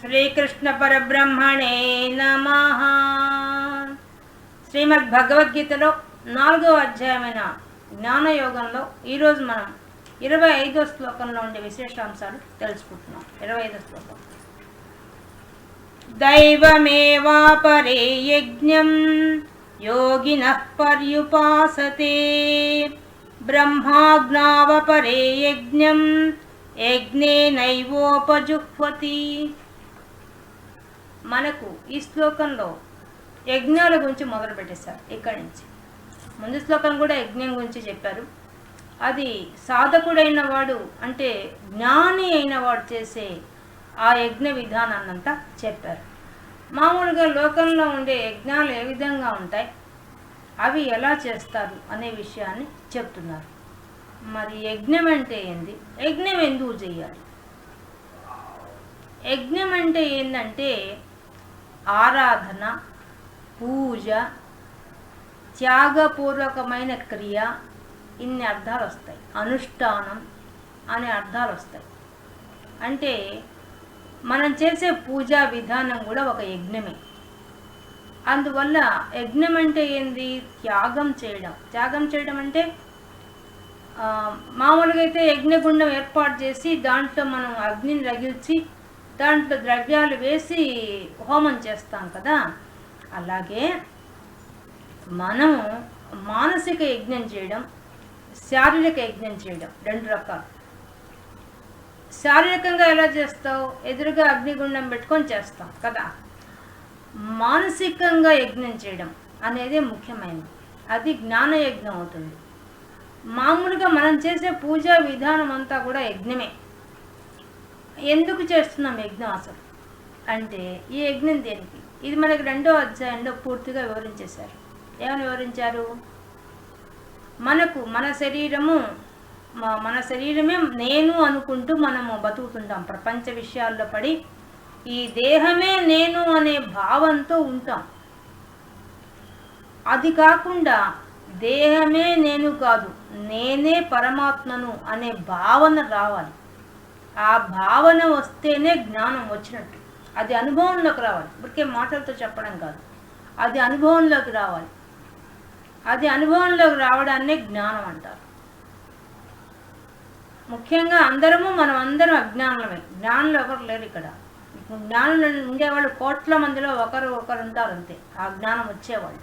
శ్రీకృష్ణ పరబ్రహ్మణే నమ. శ్రీమద్ భగవద్గీతలో నాలుగవ అధ్యాయమైన జ్ఞానయోగంలో ఈరోజు మనం ఇరవై ఐదో శ్లోకంలో ఉండే విశేషాంశాలు తెలుసుకుంటున్నాం. ఇరవై ఐదో శ్లోకం. దైవమేవాపరే యజ్ఞం యోగిన పర్యుపాసతే. బ్రహ్మాజ్ఞావపరే యజ్ఞం యజ్ఞేనైవోపజుహ్వతి. మనకు ఈ శ్లోకంలో యజ్ఞాల గురించి మొదలు పెట్టేశారు ఇక్కడి నుంచి. ముందు శ్లోకం కూడా యజ్ఞం గురించి చెప్పారు. అది సాధకుడైన వాడు అంటే జ్ఞాని అయిన వాడు చేసే ఆ యజ్ఞ విధానాన్నంతా చెప్పారు. మామూలుగా లోకంలో ఉండే యజ్ఞాలు ఏ విధంగా ఉంటాయి? అవి ఎలా చేస్తారు అనే విషయాన్ని చెప్తున్నారు. మరి యజ్ఞం అంటే ఏంది? యజ్ఞం ఎందుకు చేయాలి? యజ్ఞం అంటే ఏంటంటే ఆరాధన పూజ త్యాగపూర్వకమైన క్రియ ఇన్ని అర్థాలు వస్తాయి. అనుష్ఠానం అనే అర్థాలు వస్తాయి. అంటే మనం చేసే పూజా విధానం కూడా ఒక యజ్ఞమే. అందువల్ల యజ్ఞం అంటే ఏంది? త్యాగం చేయడం. త్యాగం చేయడం అంటే మామూలుగా అయితే యజ్ఞగుండం ఏర్పాటు చేసి దాంట్లో మనం అగ్నిని రగిల్చి దాంట్లో ద్రవ్యాలు వేసి హోమం చేస్తాం కదా. అలాగే మనము మానసిక యజ్ఞం చేయడం శారీరక యజ్ఞం చేయడం రెండు రకాలు. శారీరకంగా ఎలా చేస్తావు? ఎదురుగా అగ్నిగుండం పెట్టుకొని చేస్తాం కదా. మానసికంగా యజ్ఞం చేయడం అనేది ముఖ్యమైనది. అది జ్ఞాన యజ్ఞం అవుతుంది. మామూలుగా మనం చేసే పూజా విధానం అంతా కూడా యజ్ఞమే. ఎందుకు చేస్తున్నాం యజ్ఞం అసలు? అంటే ఈ యజ్ఞం దేనికి? ఇది మనకి రెండో అధ్యాయంలో పూర్తిగా వివరించేశారు. ఏమని వివరించారు? మనకు మన శరీరము మన శరీరమే నేను అనుకుంటూ మనము బతుకుతుంటాం. ప్రపంచ విషయాల్లో పడి ఈ దేహమే నేను అనే భావంతో ఉంటాం. అది కాకుండా దేహమే నేను కాదు నేనే పరమాత్మను అనే భావన రావాలి. ఆ భావన వస్తేనే జ్ఞానం వచ్చినట్టు. అది అనుభవంలోకి రావాలి. ఇప్పటికే మాటలతో చెప్పడం కాదు. అది అనుభవంలోకి రావాలి. అది అనుభవంలోకి రావడాన్నే జ్ఞానం అంటారు. ముఖ్యంగా అందరము మనం అందరం అజ్ఞానులమే. జ్ఞానులు ఎవరు లేరు ఇక్కడ. జ్ఞానులు ఉండేవాళ్ళు కోట్ల మందిలో ఒకరు ఒకరు ఉంటారు అంతే. ఆ జ్ఞానం వచ్చేవాళ్ళు.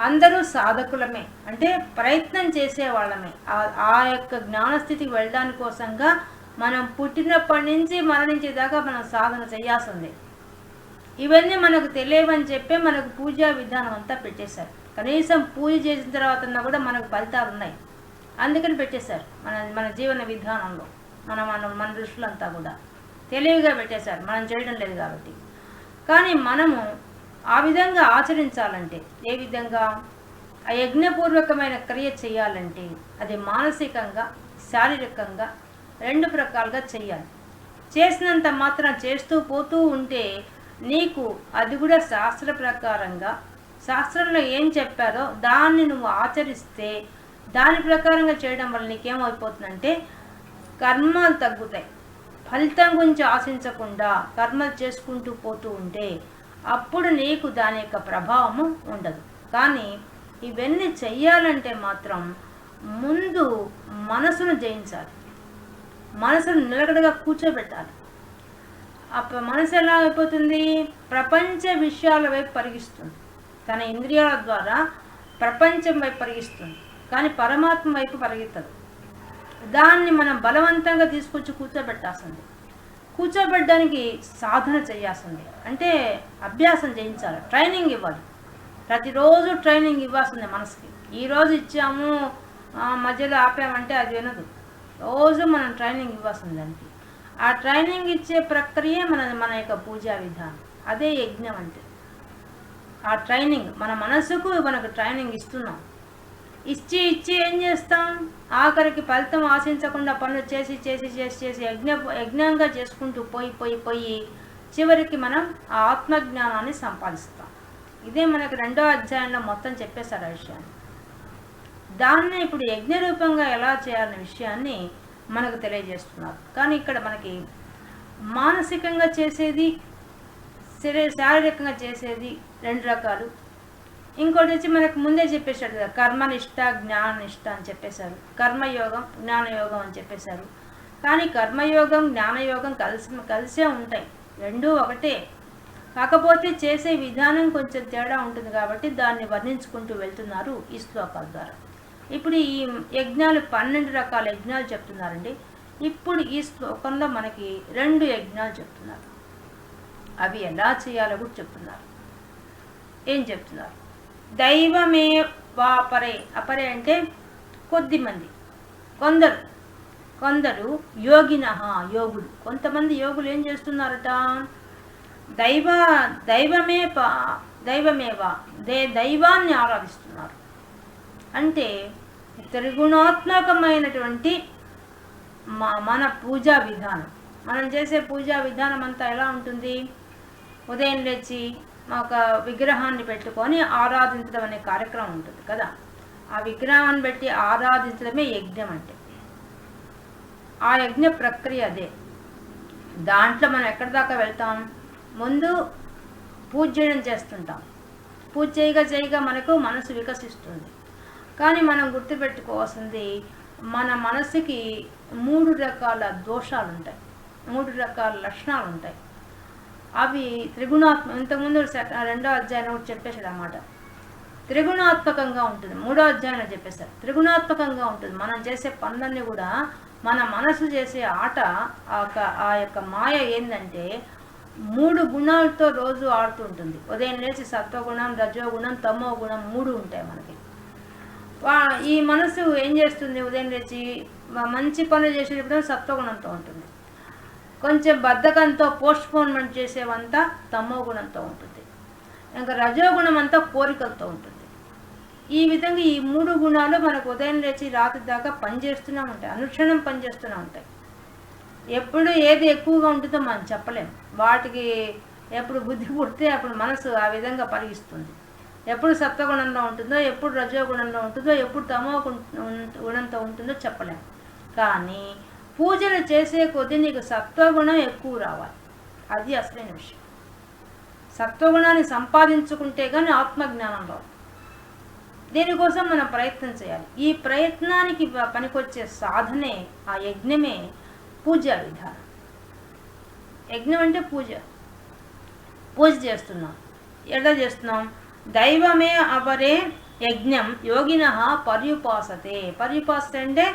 అందరూ సాధకులమే. అంటే ప్రయత్నం చేసేవాళ్ళమే. ఆ- ఆ యొక్క జ్ఞానస్థితికి వెళ్ళడానికి కోసంగా మనం పుట్టినప్పటి నుంచి మరణించేదాకా మనం సాధన చేయాల్సిందే. ఇవన్నీ మనకు తెలియవని చెప్పే మనకు పూజా విధానం అంతా పెట్టేశారు. కనీసం పూజ చేసిన తర్వాత కూడా మనకు ఫలితాలు ఉన్నాయి. అందుకని పెట్టేశారు మన మన జీవన విధానంలో. మన మన మన దృష్టిలంతా కూడా. తెలివిగా పెట్టేశారు. మనం చేయడం లేదు కాబట్టి. కానీ మనము ఆ విధంగా ఆచరించాలంటే ఏ విధంగా? ఆ యజ్ఞపూర్వకమైన క్రియ చేయాలంటే అది మానసికంగా శారీరకంగా రెండు ప్రకాలుగా చేయాలి చేసినంత మాత్రం చేస్తూ పోతూ ఉంటే నీకు అది కూడా శాస్త్ర ప్రకారంగా శాస్త్రంలో ఏం చెప్పారో దాన్ని నువ్వు ఆచరిస్తే దాని ప్రకారంగా చేయడం వల్ల నీకేమైపోతుందంటే కర్మలు తగ్గుతాయి. ఫలితం గురించి ఆశించకుండా కర్మలు చేసుకుంటూ పోతూ ఉంటే అప్పుడు నీకు దాని యొక్క ప్రభావము ఉండదు. కానీ ఇవన్నీ చెయ్యాలంటే మాత్రం ముందు మనసును జయించాలి. మనసును నిలకడగా కూర్చోబెట్టాలి. అప్పుడు మనసు ఎలా అయిపోతుంది? ప్రపంచ విషయాల వైపు పరిగిస్తుంది తన ఇంద్రియాల ద్వారా ప్రపంచం వైపు పరిగిస్తుంది కానీ పరమాత్మ వైపు పరిగెత్తదు. దాన్ని మనం బలవంతంగా తీసుకొచ్చి కూర్చోబెట్టాల్సింది. కూర్చోబెట్టడానికి సాధన చేయాల్సింది. అంటే అభ్యాసం చేయించాలి. ట్రైనింగ్ ఇవ్వాలి. ప్రతిరోజు ట్రైనింగ్ ఇవ్వాల్సింది మనసుకి. ఈరోజు ఇచ్చాము మధ్యలో ఆపామంటే అది వినదు. రోజు మనం ట్రైనింగ్ ఇవ్వాల్సింది దానికి. ఆ ట్రైనింగ్ ఇచ్చే ప్రక్రియ మన మన యొక్క పూజా విధానం. అదే యజ్ఞం అంటే. ఆ ట్రైనింగ్ మన మనసుకు మనకు ట్రైనింగ్ ఇస్తున్నాం. ఇచ్చి ఇచ్చి ఏం చేస్తాం? ఆఖరికి ఫలితం ఆశించకుండా పనులు చేసి చేసి చేసి చేసి యజ్ఞ యజ్ఞంగా చేసుకుంటూ పోయి పోయి పోయి చివరికి మనం ఆ ఆత్మజ్ఞానాన్ని సంపాదిస్తాం. ఇదే మనకు రెండో అధ్యాయంలో మొత్తం చెప్పేశారు ఆ విషయాన్ని దాన్ని ఇప్పుడు యజ్ఞ రూపంగా ఎలా చేయాలనే విషయాన్ని మనకు తెలియజేస్తున్నారు. కానీ ఇక్కడ మనకి మానసికంగా చేసేది శరీర శారీరకంగా చేసేది రెండు రకాలు. ఇంకోటి వచ్చి మనకు ముందే చెప్పేశారు కదా కర్మనిష్ట జ్ఞాననిష్ట అని చెప్పేశారు. కర్మయోగం జ్ఞానయోగం అని చెప్పేశారు. కానీ కర్మయోగం జ్ఞానయోగం కలిసి కలిసే ఉంటాయి. రెండూ ఒకటే. కాకపోతే చేసే విధానం కొంచెం తేడా ఉంటుంది కాబట్టి దాన్ని వర్ణించుకుంటూ వెళ్తున్నారు ఈ శ్లోకాల ద్వారా. ఇప్పుడు ఈ యజ్ఞాలు పన్నెండు రకాల యజ్ఞాలు చెప్తున్నారండి. ఇప్పుడు ఈ శ్లోకంలో మనకి రెండు యజ్ఞాలు చెప్తున్నారు. అవి ఎలా చేయాలో కూడా చెప్తున్నారు. ఏం చెప్తున్నారు? దైవమే వాపరే అపరే అంటే కొద్ది మంది కొందరు. కొందరు యోగిన యోగులు. కొంతమంది యోగులు ఏం చేస్తున్నారట? దైవ దైవమే దైవమేవా దే దైవాన్ని ఆరాధిస్తున్నారు. అంటే త్రిగుణాత్మకమైనటువంటి మా మన పూజా విధానం. మనం చేసే పూజా విధానం అంతా ఎలా ఉంటుంది? ఉదయం లేచి ఒక విగ్రహాన్ని పెట్టుకొని ఆరాధించడం అనే కార్యక్రమం ఉంటుంది కదా. ఆ విగ్రహాన్ని పెట్టి ఆరాధించడమే యజ్ఞం అంటే. ఆ యజ్ఞ ప్రక్రియ అదే. దాంట్లో మనం ఎక్కడి దాకా వెళ్తాం? ముందు పూజ చేయడం చేస్తుంటాం. పూజ చేయగా చేయగా మనకు మనసు వికసిస్తుంది. కానీ మనం గుర్తుపెట్టుకోవాల్సింది మన మనసుకి మూడు రకాల దోషాలు ఉంటాయి మూడు రకాల లక్షణాలు ఉంటాయి అవి త్రిగుణాత్మ ఇంతకుముందు సెక- రెండో అధ్యాయంలో కూడా చెప్పేశాడు అన్నమాట త్రిగుణాత్మకంగా ఉంటుంది. మూడో అధ్యాయంలో చెప్పేశారు. త్రిగుణాత్మకంగా ఉంటుంది. మనం చేసే పనులన్నీ కూడా మన మనసు చేసే ఆట ఆ యొక్క- ఆ యొక్క మాయ ఏంటంటే మూడు గుణాలతో రోజు ఆడుతుంటుంది ఉదయం లేచి సత్వగుణం రజోగుణం తమో గుణం మూడు ఉంటాయి మనకి. ఈ మనసు ఏం చేస్తుంది? ఉదయం లేచి మంచి పనులు చేసేటప్పుడు సత్వగుణంతో ఉంటుంది. కొంచెం బద్ధకంతో పోస్ట్పోన్మెంట్ చేసేవంతా తమో గుణంతో ఉంటుంది. ఇంకా రజోగుణం అంతా కోరికలతో ఉంటుంది. ఈ విధంగా ఈ మూడు గుణాలు మనకు ఉదయం లేచి రాత్రి దాకా పనిచేస్తూనే ఉంటాయి. అనుక్షణం పనిచేస్తూనే ఉంటాయి. ఎప్పుడు ఏది ఎక్కువగా ఉంటుందో మనం చెప్పలేము వాటికి ఎప్పుడు బుద్ధి పుడితే అప్పుడు మనసు ఆ విధంగా పరిగిస్తుంది. ఎప్పుడు సత్వగుణంలో ఉంటుందో ఎప్పుడు రజోగుణంలో ఉంటుందో ఎప్పుడు తమో గుణంతో ఉంటుందో చెప్పలేము కానీ పూజలు చేసే కొద్దీ నీకు సత్వగుణం ఎక్కువ రావాలి. అది అసలైన విషయం. సత్వగుణాన్ని సంపాదించుకుంటే కానీ ఆత్మజ్ఞానం రావు దీనికోసం మనం ప్రయత్నం చేయాలి. ఈ ప్రయత్నానికి పనికొచ్చే సాధనే ఆ యజ్ఞమే పూజ విధానం. యజ్ఞం అంటే పూజ. పూజ చేస్తున్నాం. ఎలా చేస్తున్నాం? దైవమే అవరే యజ్ఞం యోగిన పర్యుపాసతే. పర్యుపాసత అంటే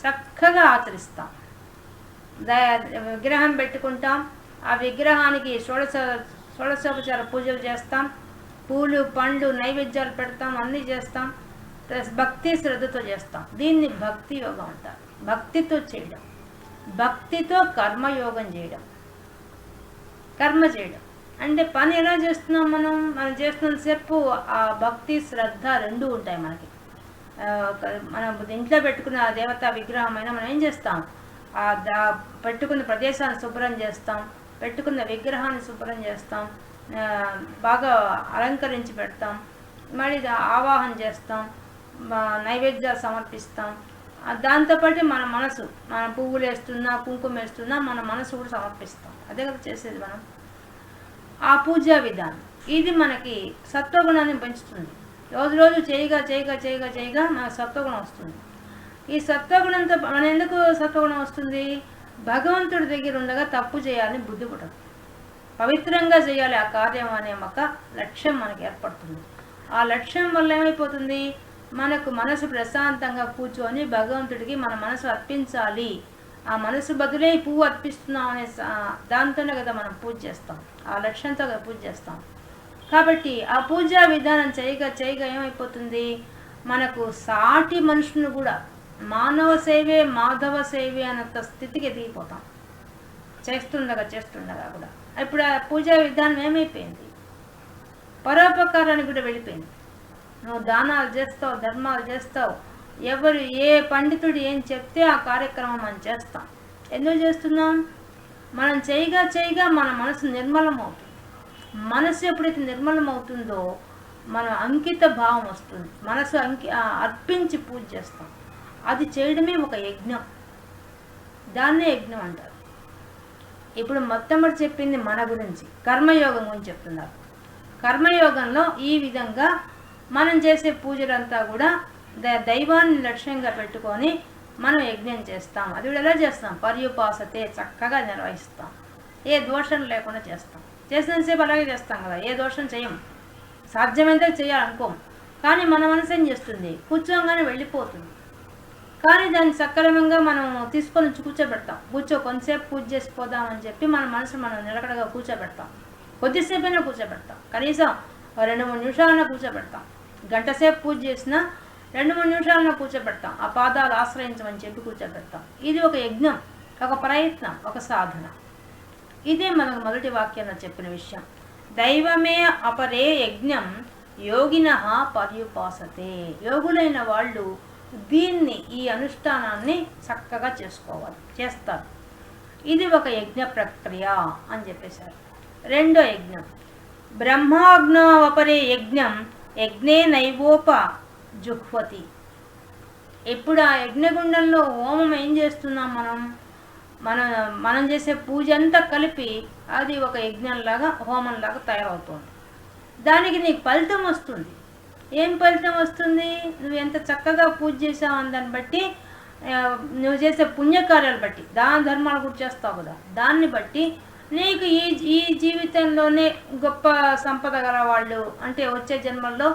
చక్కగా ఆచరిస్తాం. ద- విగ్రహం పెట్టుకుంటాం. ఆ విగ్రహానికి షోడశ షోడశోపచార పూజలు చేస్తాం. పూలు పండ్లు నైవేద్యాలు పెడతాం. అన్నీ చేస్తాం. ప్లస్ భక్తి శ్రద్ధతో చేస్తాం. దీన్ని భక్తి యోగం అంటారు. భక్తితో చేయడం. భక్తితో కర్మయోగం చేయడం. కర్మ చేయడం. అంటే పని ఎలా చేస్తున్నాం మనం? మనం చేస్తున్న సేపు ఆ భక్తి శ్రద్ధ రెండు ఉంటాయి మనకి. మనం ఇంట్లో పెట్టుకున్న దేవతా విగ్రహం అయినా మనం ఏం చేస్తాం? ఆ దా పెట్టుకున్న ప్రదేశాన్ని శుభ్రం చేస్తాం. పెట్టుకున్న విగ్రహాన్ని శుభ్రం చేస్తాం. బాగా అలంకరించి పెడతాం. మరి ఆవాహన చేస్తాం. నైవేద్యాలు సమర్పిస్తాం. దాంతోపాటు మన మనసు మన పువ్వులు వేస్తున్నా కుంకుమ వేస్తున్నా మన మనసు కూడా సమర్పిస్తాం. అదే కదా చేసేది మనం. ఆ పూజా విధానం. ఇది మనకి సత్వగుణాన్ని పెంచుతుంది. రోజు రోజు చేయగా చేయగా చేయగా చేయగా మనకు సత్వగుణం వస్తుంది. ఈ సత్వగుణంతో మన ఎందుకు సత్వగుణం వస్తుంది? భగవంతుడి దగ్గర ఉండగా తప్పు చేయాలని బుద్ధి పుట్టదు పవిత్రంగా చేయాలి ఆ కార్యం అనే ఒక లక్ష్యం మనకి ఏర్పడుతుంది. ఆ లక్ష్యం వల్ల ఏమైపోతుంది? మనకు మనసు ప్రశాంతంగా కూర్చొని భగవంతుడికి మన మనసు అర్పించాలి. ఆ మనసు బదులే ఈ పువ్వు అర్పిస్తున్నాం అనే దాంతోనే కదా మనం పూజ చేస్తాం. ఆ లక్ష్యంతో కదా పూజ చేస్తాం. కాబట్టి ఆ పూజా విధానం చేయగా చేయగా ఏమైపోతుంది? మనకు సాటి మనుషులను కూడా మానవ సేవే మాధవ సేవే అన్నంత స్థితికి ఎదిగిపోతాం. చేస్తుండగా చేస్తుండగా కూడా. ఇప్పుడు ఆ పూజా విధానం ఏమైపోయింది? పరోపకారానికి కూడా వెళ్ళిపోయింది. నువ్వు దానాలు చేస్తావు ధర్మాలు చేస్తావు ఎవరు ఏ పండితుడు ఏం చెప్తే ఆ కార్యక్రమం మనం చేస్తాం. ఎందుకు చేస్తున్నాం? మనం చేయగా చేయగా మన మనసు నిర్మలం అవుతుంది మనసు ఎప్పుడైతే నిర్మలం అవుతుందో మన అంకిత భావం వస్తుంది. మనసు అంకి అర్పించి పూజ చేస్తాం. అది చేయడమే ఒక యజ్ఞం. దాన్నే యజ్ఞం అంటారు. ఇప్పుడు మొట్టమొదటి చెప్పింది మన గురించి కర్మయోగం గురించి చెప్తున్నారు. కర్మయోగంలో ఈ విధంగా మనం చేసే పూజలంతా కూడా దైవాన్ని లక్ష్యంగా పెట్టుకొని మనం యజ్ఞం చేస్తాం. అది కూడా ఎలా చేస్తాం? పర్యుపాసతే చక్కగా నిర్వహిస్తాం. ఏ దోషం లేకుండా చేస్తాం. చేసినంతసేపు అలాగే చేస్తాం కదా. ఏ దోషం చేయం? సాధ్యమైతే చేయాలనుకోం. కానీ మన మనసు ఏం చేస్తుంది? కూర్చోగానే వెళ్ళిపోతుంది. కానీ దాన్ని సక్రమంగా మనం తీసుకొని కూర్చోబెడతాం. కూర్చో కొంతసేపు పూజ చేసిపోదామని చెప్పి మన మనసు మనం నిలకడగా కూర్చోబెడతాం. కొద్దిసేపైనా కూర్చోబెడతాం. కనీసం రెండు మూడు నిమిషాలైనా కూర్చోబెడతాం. గంట సేపు పూజ చేసినా రెండు మూడు నిమిషాలను కూర్చోబెడతాం. ఆ పాదాలు ఆశ్రయించమని చెప్పి కూర్చోబెడతాం. ఇది ఒక యజ్ఞం ఒక ప్రయత్నం ఒక సాధన. ఇదే మనకు మొదటి వాక్యంలో చెప్పిన విషయం. దైవమే అపరే యజ్ఞం యోగిన పర్యుపాసతే. యోగులైన వాళ్ళు దీన్ని ఈ అనుష్ఠానాన్ని చక్కగా చేసుకోవాలి చేస్తారు. ఇది ఒక యజ్ఞ ప్రక్రియ అని చెప్పేశారు. రెండో యజ్ఞం. బ్రహ్మాగ్నోపరే యజ్ఞం యజ్ఞే నైవోప జుహ్వతి. ఇప్పుడు ఆ యజ్ఞగుండంలో హోమం ఏం చేస్తున్నాం మనం? మన మనం చేసే పూజ అంతా కలిపి అది ఒక యజ్ఞంలాగా హోమంలాగా తయారవుతుంది. దానికి నీకు ఫలితం వస్తుంది. ఏం ఫలితం వస్తుంది? నువ్వు ఎంత చక్కగా పూజ చేసావు దాన్ని బట్టి నువ్వు చేసే పుణ్యకార్యాలు బట్టి దాన ధర్మాలు కూడా చేస్తావు కదా. దాన్ని బట్టి నీకు ఈ ఈ జీవితంలోనే గొప్ప సంపద గల వాళ్ళు అంటే వచ్చే జన్మల్లో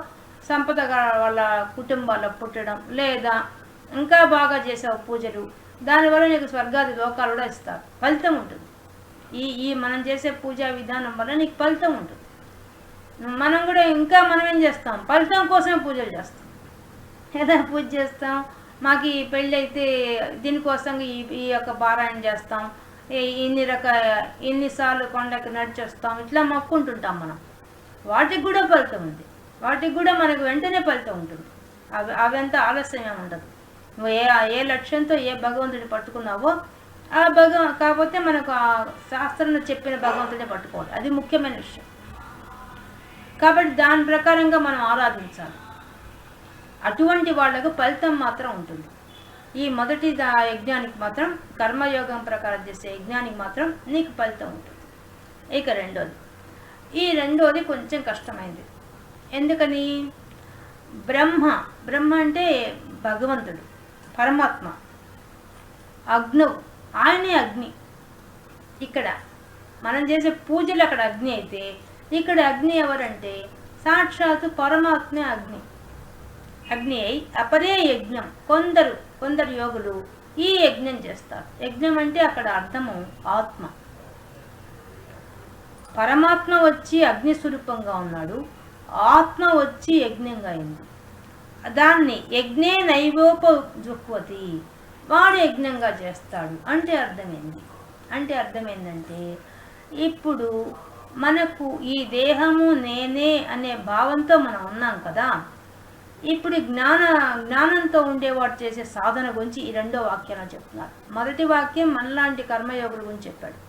సంపద వాళ్ళ కుటుంబాల్లో పుట్టడం లేదా ఇంకా బాగా చేసావు పూజలు దానివల్ల నీకు స్వర్గాది లోకాలు కూడా ఇస్తారు. ఫలితం ఉంటుంది. ఈ ఈ మనం చేసే పూజా విధానం వల్ల నీకు ఫలితం ఉంటుంది. మనం కూడా ఇంకా మనం ఏం చేస్తాం? ఫలితం కోసమే పూజలు చేస్తాం. ఏదో పూజ చేస్తాం. మాకు ఈ పెళ్ళి అయితే దీనికోసం ఈ ఈ యొక్క పారాయణ చేస్తాం. ఈ- ఇన్ని రక ఇన్నిసార్లు కొండకి నడిచొస్తాం. ఇట్లా మొక్కుంటుంటాం మనం. వాటికి కూడా ఫలితం ఉంది. వాటికి కూడా మనకు వెంటనే ఫలితం ఉంటుంది. అవి అవంతా ఆలస్యం ఉండదు. నువ్వు ఏ ఏ లక్ష్యంతో ఏ భగవంతుడిని పట్టుకున్నావో ఆ భగవ కాకపోతే మనకు ఆ శాస్త్రంలో చెప్పిన భగవంతుడే పట్టుకోవాలి. అది ముఖ్యమైన విషయం. కాబట్టి దాని ప్రకారంగా మనం ఆరాధించాలి. అటువంటి వాళ్ళకు ఫలితం మాత్రం ఉంటుంది. ఈ మొదటి యజ్ఞానికి మాత్రం కర్మయోగం ప్రకారం చేసే యజ్ఞానికి మాత్రం నీకు ఫలితం ఉంటుంది. ఇక రెండోది. ఈ రెండోది కొంచెం కష్టమైంది. ఎందుకని? బ్రహ్మ బ్రహ్మ అంటే భగవంతుడు పరమాత్మ. అగ్ను ఆయనే అగ్ని. ఇక్కడ మనం చేసే పూజలు అక్కడ అగ్ని అయితే ఇక్కడ అగ్ని ఎవరంటే? సాక్షాత్తు పరమాత్మే అగ్ని. అగ్ని అయి అపరే యజ్ఞం. కొందరు కొందరు యోగులు ఈ యజ్ఞం చేస్తారు. యజ్ఞం అంటే అక్కడ అర్థము ఆత్మ. పరమాత్మ వచ్చి అగ్ని స్వరూపంగా ఉన్నాడు. ఆత్మ వచ్చి యజ్ఞంగా అయింది దాన్ని యజ్ఞే నైవోప దృక్వతి వాడు యజ్ఞంగా చేస్తాడు. అంటే అర్థమైంది. అంటే అర్థమైందంటే ఇప్పుడు మనకు ఈ దేహము నేనే అనే భావంతో మనం ఉన్నాం కదా. ఇప్పుడు జ్ఞాన జ్ఞానంతో ఉండేవాడు చేసే సాధన గురించి ఈ రెండో వాక్యంలో చెప్తున్నారు. మొదటి వాక్యం మనలాంటి కర్మయోగుల గురించి చెప్పాడు.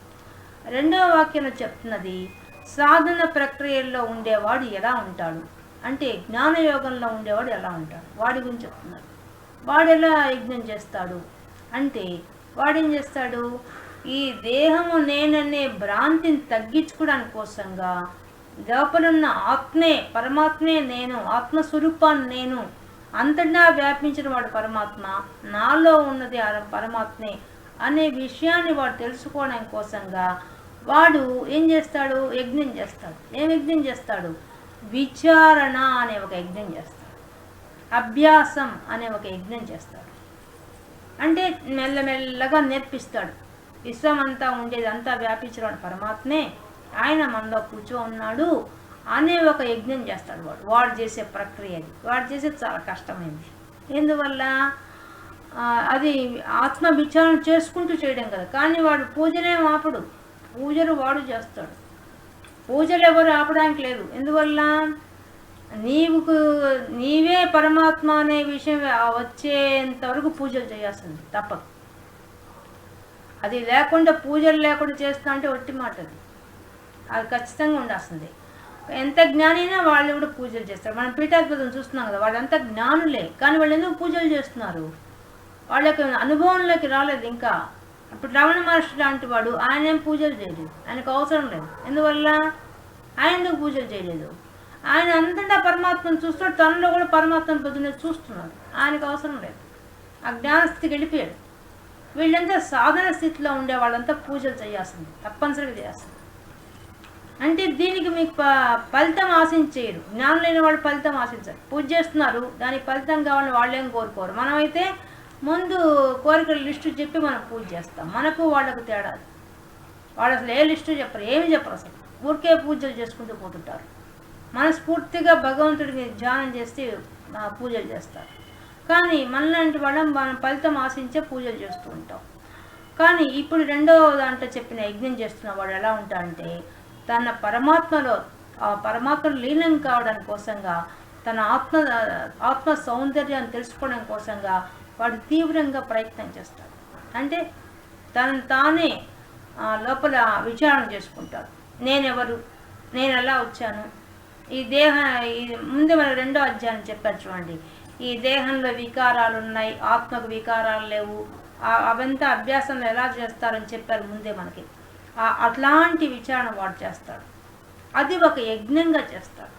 రెండవ వాక్యంలో చెప్తున్నది సాధన ప్రక్రియల్లో ఉండేవాడు ఎలా ఉంటాడు? అంటే జ్ఞానయోగంలో ఉండేవాడు ఎలా ఉంటాడు? వాడి గురించి చెప్తున్నారు. వాడు ఎలా యజ్ఞం చేస్తాడు? అంటే వాడేం చేస్తాడు? ఈ దేహము నేననే భ్రాంతిని తగ్గించుకోవడానికి కోసంగా లోపలున్న ఆత్మే పరమాత్మే నేను ఆత్మస్వరూపాన్ని నేను అంతటా వ్యాపించిన వాడు పరమాత్మ నాలో ఉన్నది ఆ పరమాత్మే అనే విషయాన్ని వాడు తెలుసుకోవడం కోసంగా వాడు ఏం చేస్తాడు? యజ్ఞం చేస్తాడు. ఏం యజ్ఞం చేస్తాడు? విచారణ అనే ఒక యజ్ఞం చేస్తాడు. అభ్యాసం అనే ఒక యజ్ఞం చేస్తాడు. అంటే మెల్లమెల్లగా నేర్పిస్తాడు. విశ్వం అంతా ఉండేది అంతా వ్యాపించిన పరమాత్మే ఆయన మనలో కూర్చో ఉన్నాడు అనే ఒక యజ్ఞం చేస్తాడు వాడు. వాడు చేసే ప్రక్రియ అది. వాడు చేసేది చాలా కష్టమైంది. ఎందువల్ల? అది ఆత్మ విచారణ చేసుకుంటూ చేయడం కదా. కానీ వాడు పూజనే ఆపడు. పూజలు వాడు చేస్తాడు. పూజలు ఎవరు ఆపడానికి లేదు. ఎందువల్ల? నీవుకు నీవే పరమాత్మ అనే విషయం వచ్చేంత వరకు పూజలు చేయాల్సింది. తప్పదు. అది లేకుండా పూజలు లేకుండా చేస్తా అంటే ఒట్టి మాట అది. అది ఖచ్చితంగా ఉండాల్సింది. ఎంత జ్ఞానైనా వాళ్ళు కూడా పూజలు చేస్తారు. మనం పీఠాధిపతులను చూస్తున్నాం కదా వాళ్ళంతా జ్ఞానులే. కానీ వాళ్ళు ఎందుకు పూజలు చేస్తున్నారు? వాళ్ళకి అనుభవంలోకి రాలేదు ఇంకా. అప్పుడు రమణ మహర్షి లాంటి వాడు ఆయన ఏం పూజలు చేయలేదు. ఆయనకు అవసరం లేదు. ఎందువల్ల? ఆయన ఎందుకు పూజలు చేయలేదు? ఆయన అంతటా పరమాత్మను చూస్తున్నాడు. తనలో కూడా పరమాత్మను పొద్దున్నే చూస్తున్నాడు. ఆయనకు అవసరం లేదు. ఆ జ్ఞానస్థితికి వెళ్ళిపోయాడు. వీళ్ళంతా సాధన స్థితిలో ఉండే వాళ్ళంతా పూజలు చేయాల్సింది. తప్పనిసరిగా చేయాల్సింది. అంటే దీనికి మీకు ఫలితం ఆశించేయరు. జ్ఞానం లేని వాళ్ళు ఫలితం ఆశించరు. పూజ చేస్తున్నారు. దానికి ఫలితం కావాలని వాళ్ళేం కోరుకోరు. మనమైతే ముందు కోరికల లిస్టు చెప్పి మనం పూజ చేస్తాం. మనకు వాళ్ళకు తేడా వాళ్ళు అసలు ఏ లిస్టు చెప్పరు ఏమి చెప్పరు అసలు. ఊరికే పూజలు చేసుకుంటూ పోతుంటారు. మనస్ఫూర్తిగా భగవంతుడికి ధ్యానం చేస్తే పూజలు చేస్తారు. కానీ మనలాంటి వాళ్ళం మనం ఫలితం ఆశించే పూజలు చేస్తూ ఉంటాం. కానీ ఇప్పుడు రెండో దాంట్లో చెప్పిన యజ్ఞం చేస్తున్న వాడు ఎలా ఉంటాడంటే తన పరమాత్మలో ఆ పరమాత్మను లీనం కావడం కోసంగా తన ఆత్మ ఆత్మ సౌందర్యాన్ని తెలుసుకోవడం కోసంగా వాడు తీవ్రంగా ప్రయత్నం చేస్తాడు. అంటే తను తానే లోపల విచారణ చేసుకుంటాడు. నేనెవరు? నేను ఎలా వచ్చాను? ఈ దేహ ఈ ముందు మన రెండో అధ్యాయం చెప్పారు చూడండి. ఈ దేహంలో వికారాలు ఉన్నాయి ఆత్మకు వికారాలు లేవు. అవంతా అభ్యాసంలో ఎలా చేస్తారని చెప్పారు ముందే మనకి. అట్లాంటి విచారణ వాడు చేస్తాడు. అది ఒక యజ్ఞంగా చేస్తాడు.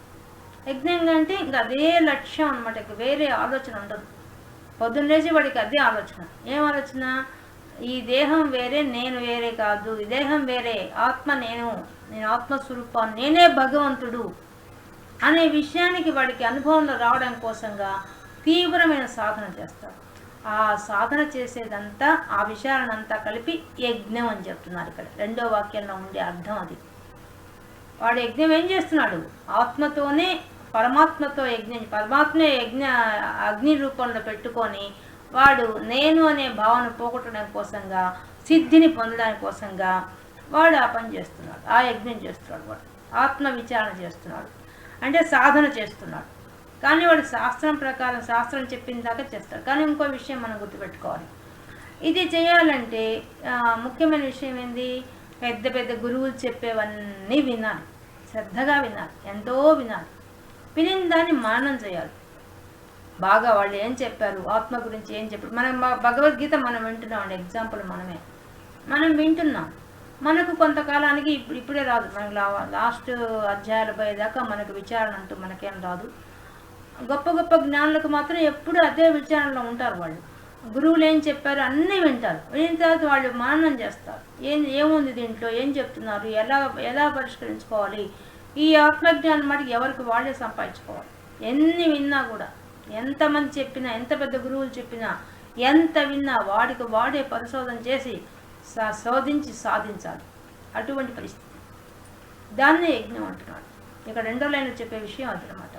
యజ్ఞంగా అంటే ఇంకా అదే లక్ష్యం అనమాట వేరే ఆలోచన ఉండదు. పొద్దున్నేసి వాడికి అదే ఆలోచన. ఏం ఆలోచన? ఈ దేహం వేరే నేను వేరే కాదు. ఈ దేహం వేరే ఆత్మ నేను. నేను ఆత్మస్వరూపం నేనే భగవంతుడు అనే విషయానికి వాడికి అనుభవంలో రావడం కోసంగా తీవ్రమైన సాధన చేస్తారు ఆ సాధన చేసేదంతా ఆ విషయాలనంతా కలిపి యజ్ఞం అని చెప్తున్నారు ఇక్కడ. రెండో వాక్యంలో ఉండే అర్థం అది. వాడు యజ్ఞం ఏం చేస్తున్నాడు? ఆత్మతోనే పరమాత్మతో యజ్ఞం పరమాత్మే యజ్ఞ అగ్ని రూపంలో పెట్టుకొని వాడు నేను అనే భావన పోగొట్టడం కోసంగా సిద్ధిని పొందడానికి కోసంగా వాడు ఆ పని చేస్తున్నాడు. ఆ యజ్ఞం చేస్తున్నాడు వాడు. ఆత్మ విచారణ చేస్తున్నాడు. అంటే సాధన చేస్తున్నాడు. కానీ వాడు శాస్త్రం ప్రకారం శాస్త్రం చెప్పిన దాకా చేస్తాడు. కానీ ఇంకో విషయం మనం గుర్తుపెట్టుకోవాలి. ఇది చేయాలంటే ముఖ్యమైన విషయం ఏంది? పెద్ద పెద్ద గురువులు చెప్పేవన్నీ వినాలి. శ్రద్ధగా వినాలి. ఎంతో వినాలి. వినిన దాన్ని మననం చేయాలి. బాగా వాళ్ళు ఏం చెప్పారు? ఆత్మ గురించి ఏం చెప్పారు? మనం భగవద్గీత మనం వింటున్నాం అండి. ఎగ్జాంపుల్ మనమే. మనం వింటున్నాం. మనకు కొంతకాలానికి ఇప్పుడు ఇప్పుడే రాదు. మనకు లా- లాస్ట్ అధ్యాయాలు పోయేదాకా మనకు విచారణ అంటూ మనకేం రాదు. గొప్ప గొప్ప జ్ఞానులకు మాత్రం ఎప్పుడు అదే విచారణలో ఉంటారు వాళ్ళు. గురువులు ఏం చెప్పారు అన్నీ వింటారు. విన్న తర్వాత వాళ్ళు మానం చేస్తారు. ఏం ఏముంది దీంట్లో? ఏం చెప్తున్నారు? ఎలా ఎలా పరిష్కరించుకోవాలి? ఈ ఆత్మజ్ఞానం మటుకు ఎవరికి వాళ్ళే సంపాదించుకోవాలి. ఎన్ని విన్నా కూడా ఎంతమంది చెప్పినా ఎంత పెద్ద గురువులు చెప్పినా ఎంత విన్నా వాడికి వాడే పరిశోధన చేసి శోధించి సాధించాలి. అటువంటి పరిస్థితి. దాన్నే యజ్ఞం అంటున్నాడు. ఇక రెండో లైన్లో చెప్పే విషయం అదనమాట.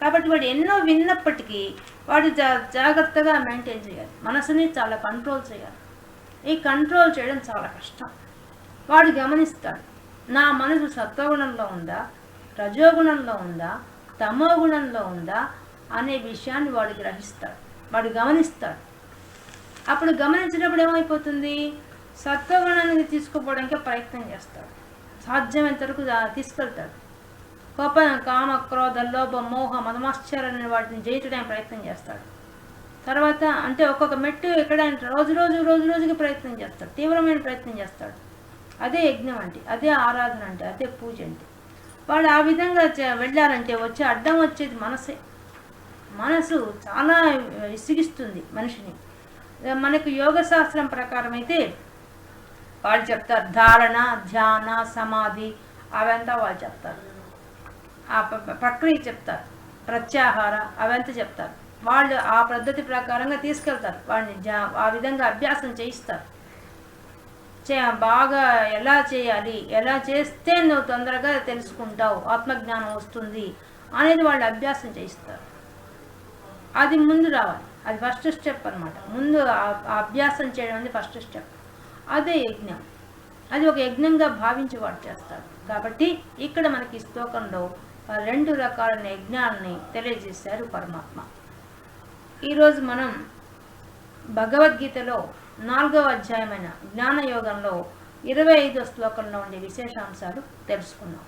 కాబట్టి వాడు ఎన్నో విన్నప్పటికీ వాడు జా జాగ్రత్తగా మెయింటైన్ చేయాలి. మనసుని చాలా కంట్రోల్ చేయాలి. ఈ కంట్రోల్ చేయడం చాలా కష్టం. వాడు గమనిస్తాడు. నా మనసు సత్వగుణంలో ఉందా? రజోగుణంలో ఉందా? తమో గుణంలో ఉందా? అనే విషయాన్ని వాడు గ్రహిస్తాడు. వాడు గమనిస్తాడు. అప్పుడు గమనించినప్పుడు ఏమైపోతుంది? సత్వగుణాన్ని తీసుకుపోవడానికి ప్రయత్నం చేస్తాడు. సాధ్యమైనంత వరకు తీసుకెళ్తాడు. కోప కామ క్రోధ లోభ మోహ మదమాశ్చర్యాన్ని వాటిని జయించడానికి ప్రయత్నం చేస్తాడు. తర్వాత అంటే ఒక్కొక్క మెట్టు ఎక్కడానికి రోజు రోజు రోజు రోజుకి ప్రయత్నం చేస్తాడు. తీవ్రమైన ప్రయత్నం చేస్తాడు. అదే యజ్ఞం అంటే అదే ఆరాధన అంటే అదే పూజ అంటే. వాళ్ళు ఆ విధంగా వెళ్ళారంటే వచ్చే అడ్డం వచ్చేది మనసే. మనసు చాలా విసిగిస్తుంది మనిషిని. మనకు యోగ శాస్త్రం ప్రకారం అయితే వాళ్ళు చెప్తారు ధారణ ధ్యాన సమాధి అవంతా వాళ్ళు చెప్తారు. ఆ ప- ప్రక్రియ చెప్తారు. ప్రత్యాహార అవంతా చెప్తారు. వాళ్ళు ఆ పద్ధతి ప్రకారంగా తీసుకెళ్తారు. వాడిని జా- ఆ విధంగా అభ్యాసం చేయిస్తారు. చే బాగా ఎలా చేయాలి ఎలా చేస్తే నువ్వు తొందరగా తెలుసుకుంటావు ఆత్మజ్ఞానం వస్తుంది అనేది వాళ్ళు అభ్యాసం చేయిస్తారు. అది ముందు రావాలి. అది ఫస్ట్ స్టెప్ అనమాట ముందు అభ్యాసం చేయడం అనేది ఫస్ట్ స్టెప్ అదే యజ్ఞం. అది ఒక యజ్ఞంగా భావించి వాడు చేస్తాడు. కాబట్టి ఇక్కడ మనకి శ్లోకంలో రెండు రకాలైన యజ్ఞాలని తెలియజేశారు పరమాత్మ. ఈరోజు మనం భగవద్గీతలో నాలుగవ అధ్యాయమైన జ్ఞానయోగంలో ఇరవై ఐదో శ్లోకంలో ఉండే విశేషాంశాలు తెలుసుకున్నాం